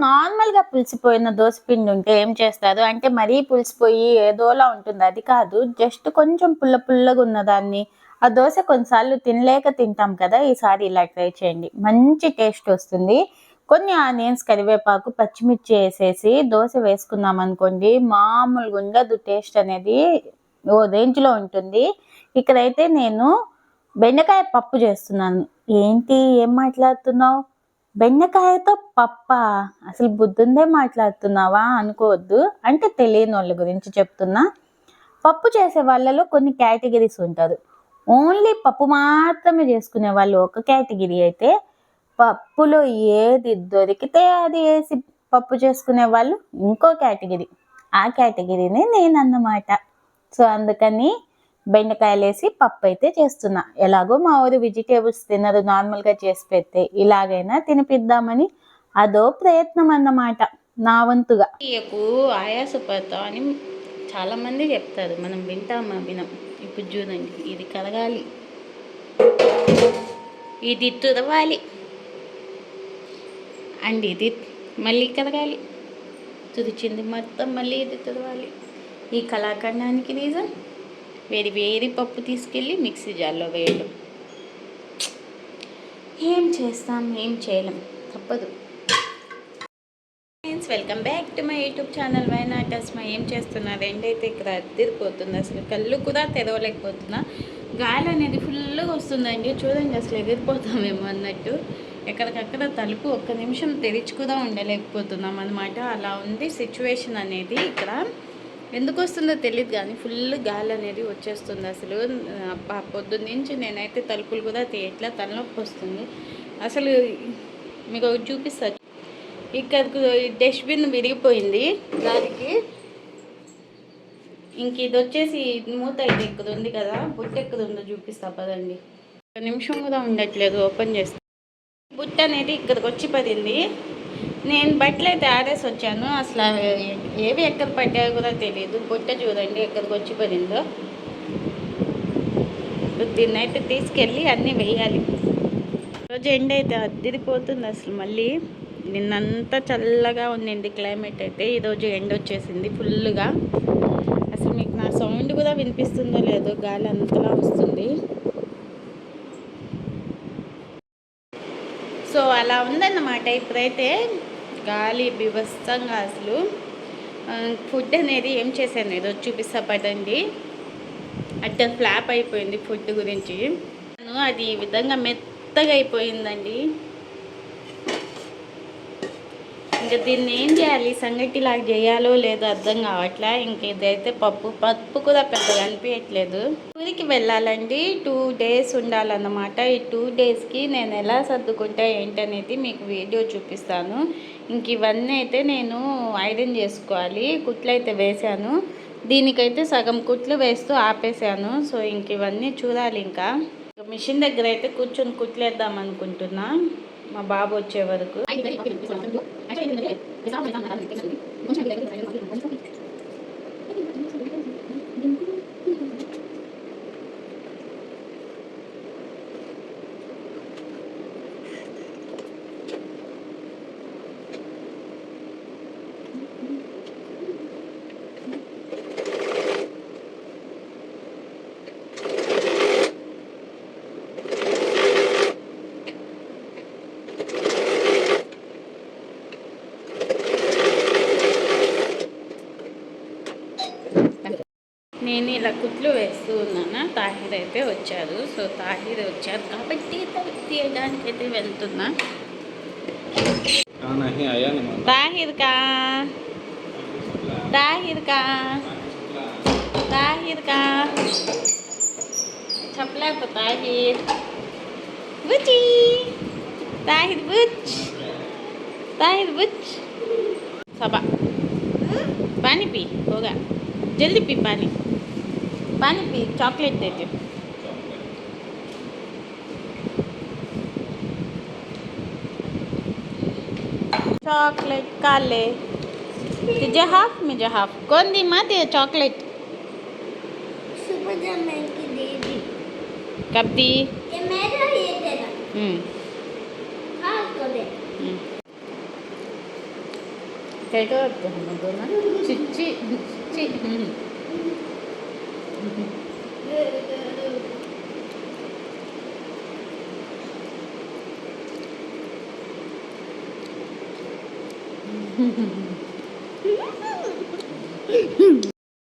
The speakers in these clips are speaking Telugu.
నార్మల్గా పులిసిపోయిన దోశ పిండి ఉంటే ఏం చేస్తారు? అంటే మరీ పులిసిపోయి ఏదోలా ఉంటుంది. అది కాదు జస్ట్ కొంచెం పుల్ల పుల్లగా ఉన్న దాన్ని ఆ దోశ కొన్నిసార్లు తినలేక తింటాం కదా? ఈసారి ఇలా ట్రై చేయండి. మంచి టేస్ట్ వస్తుంది. కొన్ని ఆనియన్స్ కరివేపాకు పచ్చిమిర్చి వేసేసి దోశ వేసుకున్నాం అనుకోండి. మామూలుగా ఉండదు టేస్ట్ అనేది. ఓ రేంజ్లో ఉంటుంది. ఇక్కడైతే నేను బెండకాయ పప్పు చేస్తున్నాను. ఏంటి? ఏం మాట్లాడుతున్నావు? బెండకాయతో పప్ప. అసలు బుద్ధుందే మాట్లాడుతున్నావా అనుకోవద్దు. అంటే తెలియని వాళ్ళ గురించి చెప్తున్నా. పప్పు చేసే వాళ్ళలో కొన్ని కేటగిరీస్ ఉంటారు. ఓన్లీ పప్పు మాత్రమే చేసుకునే వాళ్ళు ఒక కేటగిరీ అయితే పప్పులో ఏది దొరికితే అది వేసి పప్పు చేసుకునే వాళ్ళు ఇంకో కేటగిరీ. ఆ కేటగిరీనే నేను అన్నమాట. సో అందుకని బెండకాయలు వేసి పప్పు అయితే చేస్తున్నా. ఎలాగో మా ఊరు వెజిటేబుల్స్ తినరు నార్మల్గా చేసి పెడితే ఇలాగైనా తినిపిద్దామని అదో ప్రయత్నం అన్నమాట నా వంతుగా. ఎక్కువ ఆయాసపడతాం అని చాలామంది చెప్తారు మనం వింటామా వినం. ఇప్పుడు చూడండి ఇది కలగాలి. ఇది తురవాలి. అండ్ ఇది మళ్ళీ కలగాలి. తురిచింది మొత్తం మళ్ళీ ఇది తురవాలి. ఈ కళాఖండానికి రీజన్ వేడి వేడి పప్పు తీసుకెళ్ళి మిక్సీ జార్లో వేయడం ఏం చేస్తాం ఏం చేయలేం తప్పదు. Friends welcome back to my YouTube channel వైనాటస్ మా ఏం చేస్తున్నారు ఎండైతే ఇక్కడ అద్దరిపోతుంది. అసలు కళ్ళు కూడా తెరవలేకపోతున్నా. గాలి అనేది ఫుల్గా వస్తుందండి. చూడండి అసలు ఎగిరిపోతామేమో అన్నట్టు. ఎక్కడికక్కడ తలుపు ఒక్క నిమిషం తెరిచి కూడా ఉండలేకపోతున్నాం అనమాట అలా ఉంది సిచ్యువేషన్ అనేది ఇక్కడ. ఎందుకు వస్తుందో తెలియదు కానీ ఫుల్ గాలి అనేది వచ్చేస్తుంది అసలు. పొద్దున్న నుంచి నేనైతే తలుపులు కూడా తీయట్లా తలనొప్పి వస్తుంది. అసలు మీకు ఒకటి చూపిస్తా. ఇక్కడ డస్ట్బిన్ విరిగిపోయింది దానికి. ఇంక ఇది వచ్చేసి మూత ఇది ఇక్కడ ఉంది కదా బుట్ట ఎక్కడ ఉందో చూపిస్తా పదండి. ఒక నిమిషం కూడా ఉండట్లేదు ఓపెన్ చేస్తా. బుట్ట అనేది ఇక్కడికి వచ్చి పడింది. నేను బట్టలు అయితే ఆడేసి వచ్చాను. అసలు ఏవి ఎక్కడ పడ్డాయో కూడా తెలియదు బుట్ట చూడండి ఎక్కడికి వచ్చి పడిందో. దీన్ని అయితే తీసుకెళ్ళి అన్నీ వేయాలి. రోజు ఎండ అయితే అద్దరిపోతుంది అసలు మళ్ళీ. నిన్నంతా చల్లగా ఉండింది క్లైమేట్ అయితే. ఈరోజు ఎండ వచ్చేసింది ఫుల్గా అసలు మీకు నా సౌండ్ కూడా వినిపిస్తుందో లేదో గాలి అంతలా వస్తుంది సో అలా ఉందన్నమాట. ఇప్పుడైతే గాలి బిభత్సంగా అసలు. ఫుడ్ అనేది ఏం చేశాను ఏదో చూపిస్తా పడండి అట్ట ఫ్లాప్ అయిపోయింది ఫుడ్ గురించి. అది ఈ విధంగా మెత్తగా అయిపోయిందండి. ఇంకా దీన్ని ఏం చేయాలి? సంగటిలాగా చేయాలో లేదో అర్థం కావట్లే? ఇంక ఇదైతే పప్పు పప్పు కూడా పెద్దగా అనిపించట్లేదు ఊరికి వెళ్ళాలండి. టూ డేస్ ఉండాలన్నమాట. ఈ టూ డేస్కి నేను ఎలా సర్దుకుంటా ఏంటనేది మీకు వీడియో చూపిస్తాను. ఇంక ఇవన్నీ అయితే నేను ఐరన్ చేసుకోవాలి. కుట్లు అయితే వేశాను. దీనికైతే సగం కుట్లు వేస్తూ ఆపేసాను సో ఇంక ఇవన్నీ చూడాలి ఇంకా. మిషన్ దగ్గర అయితే కూర్చొని కుట్లేద్దాం అనుకుంటున్నా. మా బాబు వచ్చే వరకు. చేయలేదు ఎందుకంటే ప్రసారం ప్రసారం అలా వ్యక్తిగత కొంచెం దగ్గర ప్రయోజనం నేను ఇలా కుట్లు వేస్తూ ఉన్నాను తాహిర్ అయితే వచ్చారు సో తాహిర్ వచ్చారు కాబట్టి తీయడానికి అయితే వెళ్తున్నా తాహిర్ కా తాహిర్ కా తాహిర్ కా చెప్పలేక తాహిర్ బుచ్చి తాహిర్ బుచ్ తాహిర్ బుచ్ సభా पानी पी होगा जल्दी पी पानी पानी पी चॉकलेट दे दे चॉकलेट काले। तुझे हाफ़ मुझे हाफ़ कौन दी माँ दे दी कब दी। तेरे हम्म। हम्म। तो, तो हम दोनों। चिच्ची चिच्ची हम्म।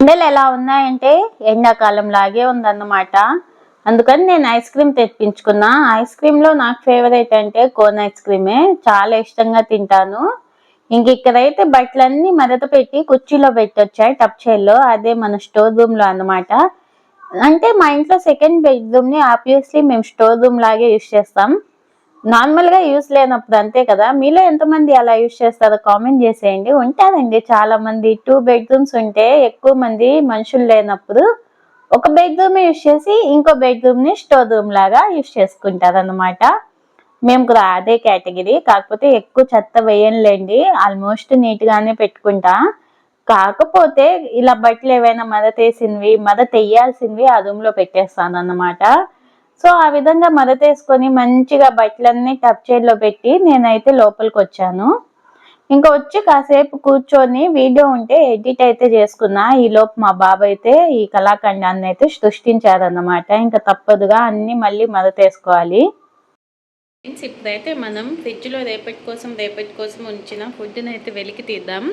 ఎండలు ఎలా ఉన్నాయంటే ఎండాకాలం లాగే ఉందన్నమాట. అందుకని నేను ఐస్ క్రీమ్ తెప్పించుకున్నా. ఐస్ క్రీమ్లో నాకు ఫేవరెట్ అంటే కోన్ ఐస్ క్రీమే. చాలా ఇష్టంగా తింటాను. ఇంక ఇక్కడైతే బట్టలన్నీ మరత పెట్టి కుర్చీలో పెట్టి వచ్చాయి టప్ చైర్లో. అదే మన స్టోర్ రూమ్లో అన్నమాట. అంటే మా ఇంట్లో సెకండ్ బెడ్రూమ్ని ఆబ్వియస్లీ మేము స్టోర్ రూమ్ లాగే యూస్ చేస్తాం. నార్మల్గా యూస్ లేనప్పుడు అంతే కదా? మీలో ఎంతమంది అలా యూస్ చేస్తారో కామెంట్ చేసేయండి. ఉంటారండి చాలా మంది టూ బెడ్రూమ్స్ ఉంటే ఎక్కువ మంది మనుషులు లేనప్పుడు ఒక బెడ్రూమ్ యూస్ చేసి ఇంకో బెడ్రూమ్ని స్టోర్ రూమ్ లాగా యూస్ చేసుకుంటారు అనమాట మేము కూడా అదే కేటగిరీ. కాకపోతే ఎక్కువ చెత్త వేయంలేండి ఆల్మోస్ట్ నీట్గానే పెట్టుకుంటా. కాకపోతే ఇలా బట్టలు ఏవైనా మదతేసినవి మద వేయాల్సినవి ఆ రూమ్లో పెట్టేస్తాను అన్నమాట సో ఆ విధంగా మరతేసుకొని మంచిగా బట్టలన్నీ టప్లో పెట్టి నేనైతే లోపలికి వచ్చాను. ఇంకా వచ్చి కాసేపు కూర్చొని వీడియో ఉంటే ఎడిట్ అయితే చేసుకున్నా. ఈ లోపు మా బాబు అయితే ఈ కళాఖండాన్ని అయితే సృష్టించారన్నమాట. ఇంకా తప్పదుగా అన్ని మళ్ళీ మరతేసుకోవాలి. ఇప్పుడైతే మనం ఫ్రిడ్జ్లో రేపటి కోసం రేపటి కోసం ఉంచిన ఫుడ్ని అయితే వెలికి తీద్దాం.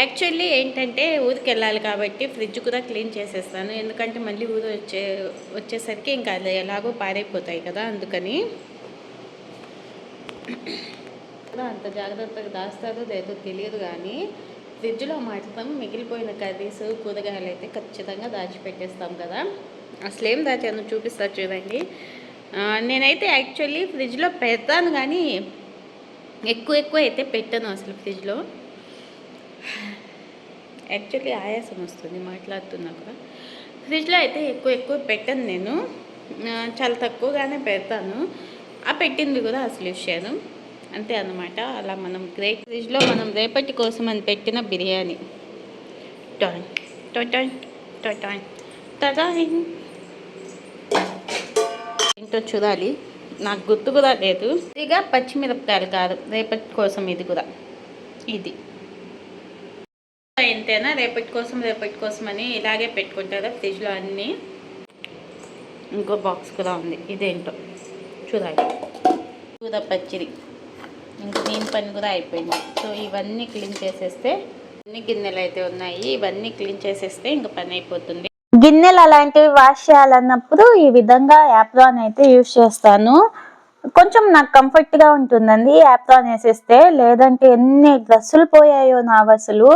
యాక్చువల్లీ ఏంటంటే ఊరికి వెళ్ళాలి కాబట్టి ఫ్రిడ్జ్ కూడా క్లీన్ చేసేస్తాను. ఎందుకంటే మళ్ళీ ఊరు వచ్చే వచ్చేసరికి ఇంకా అది ఎలాగో పారైపోతాయి కదా అందుకని. అంత జాగ్రత్తగా దాస్తారో లేదో తెలియదు కానీ ఫ్రిడ్జ్లో మాత్రం మిగిలిపోయిన కర్రీస్ కూరగాయలు అయితే ఖచ్చితంగా దాచిపెట్టేస్తాం కదా. అసలేం దాచాను చూపిస్తా చూడండి. నేనైతే యాక్చువల్లీ ఫ్రిడ్జ్లో పెడతాను కానీ ఎక్కువ ఎక్కువ అయితే పెట్టాను అసలు ఫ్రిడ్జ్లో. యాక్చువల్లీ ఆయాసం వస్తుంది మాట్లాడుతున్నా కూడా. ఫ్రిడ్జ్లో అయితే ఎక్కువ ఎక్కువ పెట్టను నేను. చాలా తక్కువగానే పెడతాను. ఆ పెట్టింది కూడా అసలు ఇచ్చాను అంతే అన్నమాట. అలా మనం గ్రేట్ ఫ్రిడ్జ్లో మనం రేపటి కోసం అని పెట్టిన బిర్యానీ. టాన్ టొటాన్ టొటాన్ టటాన్ ఏంటో చూడాలి. నాకు గుర్తు కూడా లేదు. ఇదిగా పచ్చిమిరపకాయలు కాదు. రేపటి కోసం ఇది కూడా. ఇది. ఎంతైనా రేపటి కోసం రేపటి కోసం అని ఇలాగే పెట్టుకుంటారు ఫ్రిడ్జ్లో అన్నీ? ఇంకో బాక్స్ కూడా ఉంది. ఇదేంటో? చూడాలి. కూర పచ్చిడి ఇంక దీని పని కూడా అయిపోయింది. సో ఇవన్నీ క్లీన్ చేసేస్తే అన్ని గిన్నెలు అయితే ఉన్నాయి. ఇవన్నీ క్లీన్ చేసేస్తే ఇంక పని అయిపోతుంది. గిన్నెలు అలాంటివి వాష్ చేయాలన్నప్పుడు ఈ విధంగా యాప్రాన్ అయితే యూస్ చేస్తాను. కొంచెం నాకు కంఫర్ట్గా ఉంటుందండి. యాప్రాన్ వేసేస్తే లేదంటే ఎన్ని డ్రెస్సులు పోయాయో నా అసలు.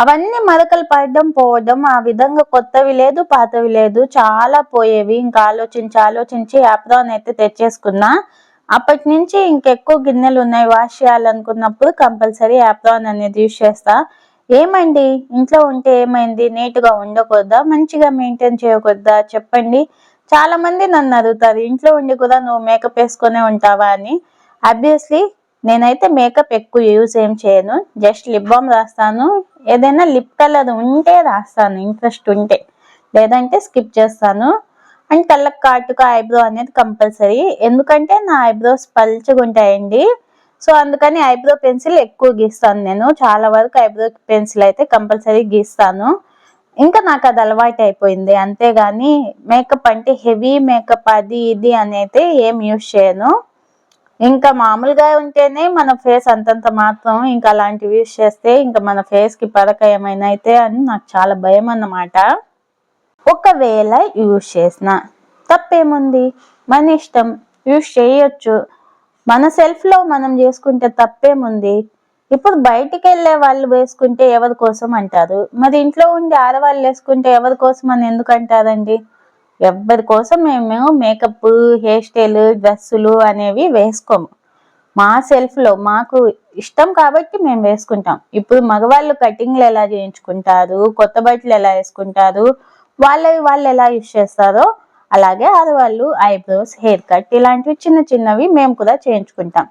అవన్నీ మరకలు పడడం పోవడం ఆ విధంగా కొత్తవి లేదు పాతవి లేదు చాలా పోయేవి. ఇంకా ఆలోచించి ఆలోచించి యాప్రాన్ అయితే తెచ్చేసుకున్నా. అప్పటి నుంచి ఇంకెక్కువ గిన్నెలు ఉన్నాయి. వాష్ చేయాలనుకున్నప్పుడు కంపల్సరీ యాప్రాన్ అనేది యూజ్ చేస్తా. ఏమండి? ఇంట్లో ఉంటే ఏమైంది? నీట్గా ఉండకూడదా? మంచిగా మెయింటైన్ చేయకూడదా? చెప్పండి. చాలా మంది నన్ను అడుగుతారు. ఇంట్లో ఉండి కూడా నువ్వు మేకప్ వేసుకునే ఉంటావా అని. అబ్వియస్లీ నేనైతే మేకప్ ఎక్కువ యూజ్ ఏం చేయను. జస్ట్ లిప్ బామ్ రాస్తాను. ఏదైనా లిప్ కలర్ ఉంటే రాస్తాను ఇంట్రెస్ట్ ఉంటే. లేదంటే స్కిప్ చేస్తాను. అండ్ కళ్ళకు కాటుక ఐబ్రో అనేది కంపల్సరీ ఎందుకంటే నా ఐబ్రోస్ పల్చగా ఉంటాయండి. సో అందుకని ఐబ్రో పెన్సిల్ ఎక్కువ గీస్తాను నేను. చాలా వరకు ఐబ్రో పెన్సిల్ అయితే కంపల్సరీ గీస్తాను. ఇంకా నాకు అది అలవాటు అయిపోయింది. అంతేగాని మేకప్ అంటే హెవీ మేకప్ అది ఇది అని అయితే ఏం యూజ్ చేయను. ఇంకా మామూలుగా ఉంటేనే మన ఫేస్ అంతంత మాత్రం ఇంకా అలాంటివి యూజ్ చేస్తే ఇంకా మన ఫేస్కి పడక ఏమైనా అయితే అని నాకు చాలా భయం అన్నమాట. ఒకవేళ యూజ్ చేసిన తప్పేముంది? మన ఇష్టం యూజ్ చేయొచ్చు. మన సెల్ఫ్లో మనం చేసుకుంటే తప్పేముంది? ఇప్పుడు బయటికి వెళ్ళే వాళ్ళు వేసుకుంటే ఎవరి కోసం అంటారు? మరి ఇంట్లో ఉండి ఆడవాళ్ళు వేసుకుంటే ఎవరి కోసం అని ఎందుకు అంటారండి? ఎవరి కోసం మేము మేకప్ హెయిర్ స్టైల్ డ్రెస్సులు అనేవి వేసుకోము. మా సెల్ఫ్లో మాకు ఇష్టం కాబట్టి మేము వేసుకుంటాం. ఇప్పుడు మగవాళ్ళు కటింగ్లు ఎలా చేయించుకుంటారు కొత్త బట్టలు ఎలా వేసుకుంటారు వాళ్ళవి వాళ్ళు ఎలా యూజ్ చేస్తారో అలాగే ఆడవాళ్ళు ఐబ్రోస్ హెయిర్ కట్ ఇలాంటివి చిన్న చిన్నవి మేము కూడా చేయించుకుంటాం.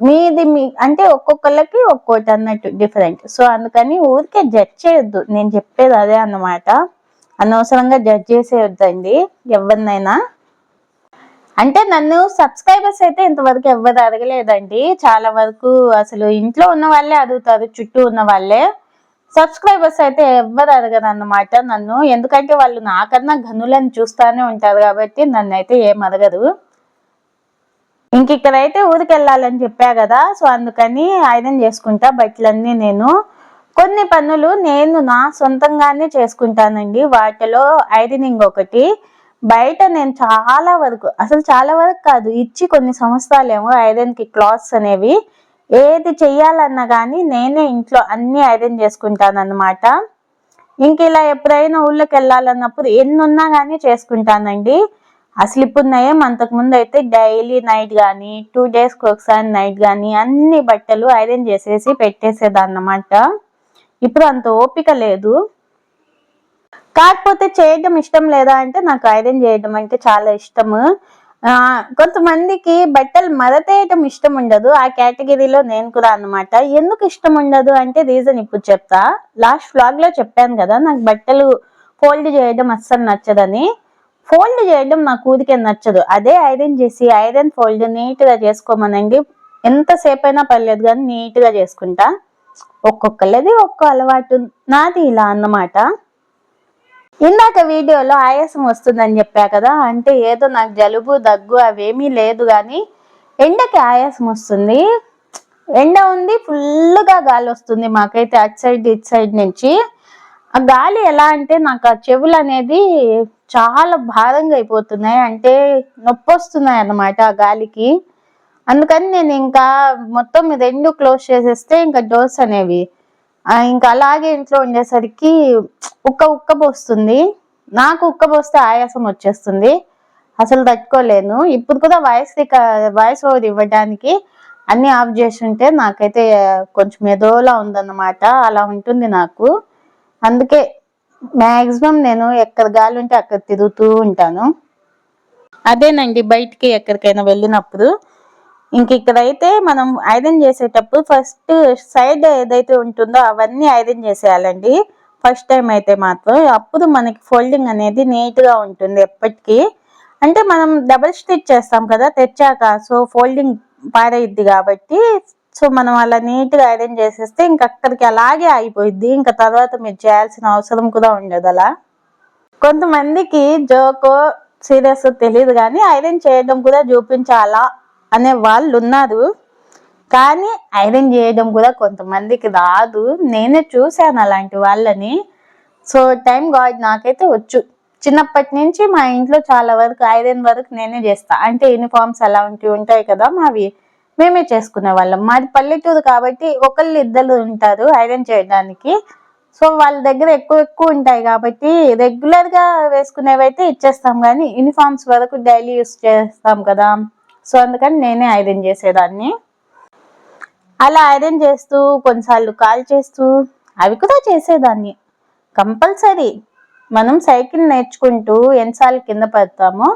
మీది మీ అంటే ఒక్కొక్కళ్ళకి ఒక్కోటి అన్నట్టు డిఫరెంట్. సో అందుకని ఊరికే జడ్జ్ చేయొద్దు. నేను చెప్పేది అదే అన్నమాట. అనవసరంగా జడ్జ్ చేసేయొద్దండి ఎవరినైనా. అంటే నన్ను సబ్స్క్రైబర్స్ అయితే ఇంతవరకు ఎవ్వరు అడగలేదండి. చాలా వరకు అసలు ఇంట్లో ఉన్న వాళ్ళే అడుగుతారు చుట్టూ ఉన్న వాళ్ళే. సబ్స్క్రైబర్స్ అయితే ఎవ్వరు అడగరు అన్నమాట నన్ను. ఎందుకంటే వాళ్ళు నాకన్నా గనులను చూస్తూనే ఉంటారు కాబట్టి నన్ను అయితే ఏం అడగరు. ఇంక ఇక్కడైతే ఊరికి వెళ్ళాలని చెప్పా కదా సో అందుకని ఐరన్ చేసుకుంటా బట్టలన్నీ నేను. కొన్ని పనులు నేను నా సొంతంగానే చేసుకుంటానండి. వాటిలో ఐరనింగ్ ఒకటి బయట నేను చాలా వరకు అసలు చాలా వరకు కాదు ఇచ్చి కొన్ని సంవత్సరాలేమో ఐరన్కి క్లాత్స్ అనేవి ఏది చెయ్యాలన్నా కానీ నేనే ఇంట్లో అన్ని ఐరన్ చేసుకుంటాను అనమాట ఇంక ఇలా ఎప్పుడైనా ఊళ్ళోకి వెళ్ళాలన్నప్పుడు ఎన్ని ఉన్నా కానీ చేసుకుంటానండి. అసలు ఇప్పుడు నయం అంతకు ముందు అయితే డైలీ నైట్ కానీ టూ డేస్కి ఒకసారి నైట్ కానీ అన్ని బట్టలు ఐరన్ చేసేసి పెట్టేసేదాన్నమాట. ఇప్పుడు అంత ఓపిక లేదు. కాకపోతే చేయడం ఇష్టం లేదా అంటే నాకు ఐరన్ చేయడం అంటే చాలా ఇష్టము. కొంతమందికి బట్టలు మరతేయటం ఇష్టం ఉండదు. ఆ కేటగిరీలో నేను కూడా అన్నమాట. ఎందుకు ఇష్టం ఉండదు అంటే రీజన్ ఇప్పుడు చెప్తా. లాస్ట్ ఫ్లాగ్లో చెప్పాను కదా నాకు బట్టలు ఫోల్డ్ చేయడం అస్సలు నచ్చదని. ఫోల్డ్ చేయడం నాకు ఊరికే నచ్చదు. అదే ఐరన్ చేసి ఐరన్ ఫోల్డ్ నీట్గా చేసుకోమనండి. ఎంతసేపు అయినా పర్లేదు కానీ నీట్గా చేసుకుంటా. ఒక్కొక్కళ్ళది ఒక్కో అలవాటు. నాది ఇలా అన్నమాట. ఇందాక వీడియోలో ఆయాసం వస్తుందని చెప్పా కదా అంటే ఏదో నాకు జలుబు దగ్గు అవేమీ లేదు కానీ ఎండకి ఆయాసం వస్తుంది. ఎండ ఉంది ఫుల్గా గాలి వస్తుంది మాకైతే అటు సైడ్ ఇటు సైడ్ నుంచి. ఆ గాలి ఎలా అంటే నాకు ఆ చెవులు అనేది చాలా భారంగా అయిపోతున్నాయి అంటే నొప్పి వస్తున్నాయి అన్నమాట ఆ గాలికి. అందుకని నేను ఇంకా మొత్తం రెండు క్లోజ్ చేసేస్తే ఇంకా డోర్స్ అనేవి ఇంకా అలాగే ఇంట్లో ఉండేసరికి ఉక్క ఉక్క పోస్తుంది. నాకు ఉక్క పోస్తే ఆయాసం వచ్చేస్తుంది. అసలు తట్టుకోలేను. ఇప్పుడు కూడా వాయిస్ వాయిస్ ఓవర్ ఇవ్వడానికి అన్ని ఆఫ్ చేసి ఉంటే నాకైతే కొంచెం ఎదోలా ఉందన్నమాట. అలా ఉంటుంది నాకు. అందుకే మ్యాక్సిమం నేను ఎక్కడ గాలి ఉంటే అక్కడ తిరుగుతూ ఉంటాను. అదేనండి బయటికి ఎక్కడికైనా వెళ్ళినప్పుడు ఇంక ఇక్కడైతే మనం ఐరన్ చేసేటప్పుడు ఫస్ట్ సైడ్ ఏదైతే ఉంటుందో అవన్నీ ఐరన్ చేసేయాలండి. ఫస్ట్ టైం అయితే మాత్రం అప్పుడు మనకి ఫోల్డింగ్ అనేది నీట్గా ఉంటుంది ఎప్పటికీ. అంటే మనం డబల్ స్టిచ్ చేస్తాం కదా తెచ్చాక సో ఫోల్డింగ్ పారైద్ది కాబట్టి సో మనం అలా నీట్గా ఐరన్ చేసేస్తే ఇంక అక్కడికి అలాగే ఆగిపోయిద్ది. ఇంకా తర్వాత మీరు చేయాల్సిన అవసరం కూడా ఉండదు అలా. కొంతమందికి జోకో సీరియస్ తెలియదు కానీ ఐరన్ చేయడం కూడా చూపించాలా? అనే వాళ్ళు ఉన్నారు కానీ ఐరన్ చేయడం కూడా కొంతమందికి రాదు. నేనే చూశాను అలాంటి వాళ్ళని. సో టైం గాడ్ నాకైతే వచ్చు. చిన్నప్పటి నుంచి మా ఇంట్లో చాలా వరకు ఐరన్ వరకు నేనే చేస్తా. అంటే యూనిఫామ్స్ అలాంటివి ఉంటాయి కదా మావి మేమే చేసుకునే వాళ్ళం. మాది పల్లెటూరు కాబట్టి ఒకళ్ళు ఇద్దరు ఉంటారు ఐరన్ చేయడానికి. సో వాళ్ళ దగ్గర ఎక్కువ ఎక్కువ ఉంటాయి కాబట్టి రెగ్యులర్గా వేసుకునేవి వేసుకునేవైతే ఇచ్చేస్తాం. కానీ యూనిఫామ్స్ వరకు డైలీ యూస్ చేస్తాం కదా. సో అందుకని నేనే ఐరన్ చేసేదాన్ని. అలా ఐరన్ చేస్తూ కొన్నిసార్లు కాల్ చేస్తూ అవి కూడా చేసేదాన్ని. కంపల్సరీ మనం సైకిల్ నేర్చుకుంటూ ఎన్నిసార్లు కింద పడతామో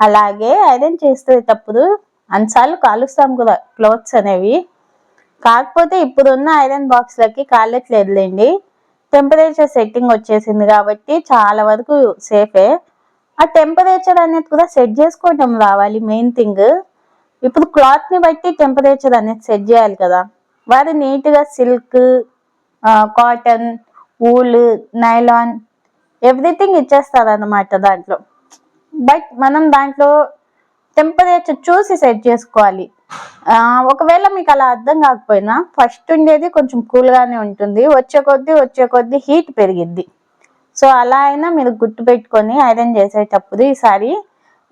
అలాగే ఐరన్ చేసేటప్పుడు అన్నిసార్లు కాలుస్తాం కూడా క్లోత్స్ అనేవి. కాకపోతే ఇప్పుడున్న ఐరన్ బాక్స్లకి కాలట్లేదులేండి టెంపరేచర్ సెట్టింగ్ వచ్చేసింది కాబట్టి చాలా వరకు సేఫే. ఆ టెంపరేచర్ అనేది కూడా సెట్ చేసుకోవటం రావాలి మెయిన్ థింగ్ ఇప్పుడు క్లాత్ని బట్టి టెంపరేచర్ అనేది సెట్ చేయాలి కదా. వారు నీట్గా silk cotton wool nylon everything ఇచ్చేస్తారు అన్నమాట దాంట్లో. బట్ మనం దాంట్లో టెంపరేచర్ చూసి సెట్ చేసుకోవాలి. ఒకవేళ మీకు అలా అర్థం కాకపోయినా ఫస్ట్ ఉండేది కొంచెం కూల్గానే ఉంటుంది. వచ్చే కొద్దీ వచ్చే కొద్దీ హీట్ పెరిగిద్ది. సో అలా అయినా మీరు గుర్తు పెట్టుకొని ఐరన్ చేసేటప్పుడు ఈసారి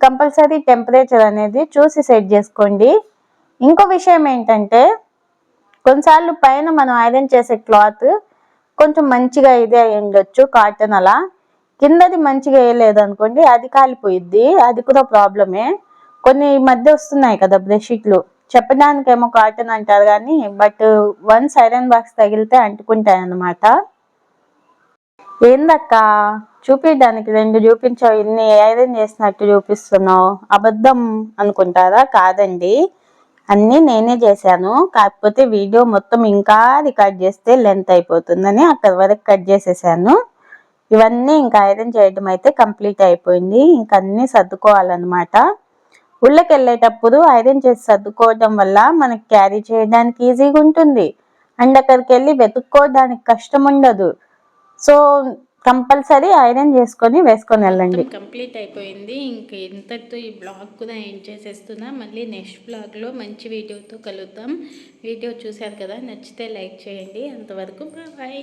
కంపల్సరీ టెంపరేచర్ అనేది చూసి సెట్ చేసుకోండి. ఇంకో విషయం ఏంటంటే కొన్నిసార్లు పైన మనం ఐరన్ చేసే క్లాత్ కొంచెం మంచిగా ఇదే అయి ఉండొచ్చు కాటన్ అలా. కిందది మంచిగా వేయలేదు అనుకోండి అది కాలిపోయిద్ది అది కూడా ప్రాబ్లమే. కొన్ని ఈ మధ్య వస్తున్నాయి కదా బ్రెడ్షీట్లు చెప్పడానికేమో కాటన్ అంటారు కానీ బట్ వన్స్ ఐరన్ బాక్స్ తగిలితే అంటుకుంటాయి అన్నమాట ఏందక్క? చూపించడానికి రెండు చూపించావు ఇన్ని ఐరన్ చేసినట్టు చూపిస్తున్నావు. అబద్ధం అనుకుంటారా? కాదండి. అన్నీ నేనే చేశాను. కాకపోతే వీడియో మొత్తం ఇంకా రికార్డ్ చేస్తే లెంత్ అయిపోతుందని అక్కడి వరకు కట్ చేసేసాను. ఇవన్నీ ఇంకా ఐరన్ చేయడం అయితే కంప్లీట్ అయిపోయింది. ఇంక అన్నీ సర్దుకోవాలన్నమాట. ఊళ్ళకి వెళ్ళేటప్పుడు ఐరన్ చేసి సర్దుకోవడం వల్ల మనకి క్యారీ చేయడానికి ఈజీగా ఉంటుంది. అండ్ అక్కడికి వెళ్ళి వెతుక్కోవడానికి కష్టం ఉండదు సో కంపల్సరీ ఐరన్ చేసుకొని వేసుకొని వెళ్ళండి. కంప్లీట్ అయిపోయింది. ఇంక ఇంతటితో ఈ బ్లాగ్ కూడా ఎండ్ చేసేస్తున్నా. మళ్ళీ నెక్స్ట్ బ్లాగ్లో మంచి వీడియోతో కలుద్దాం. వీడియో చూశారు కదా నచ్చితే లైక్ చేయండి. అంతవరకు బాయ్.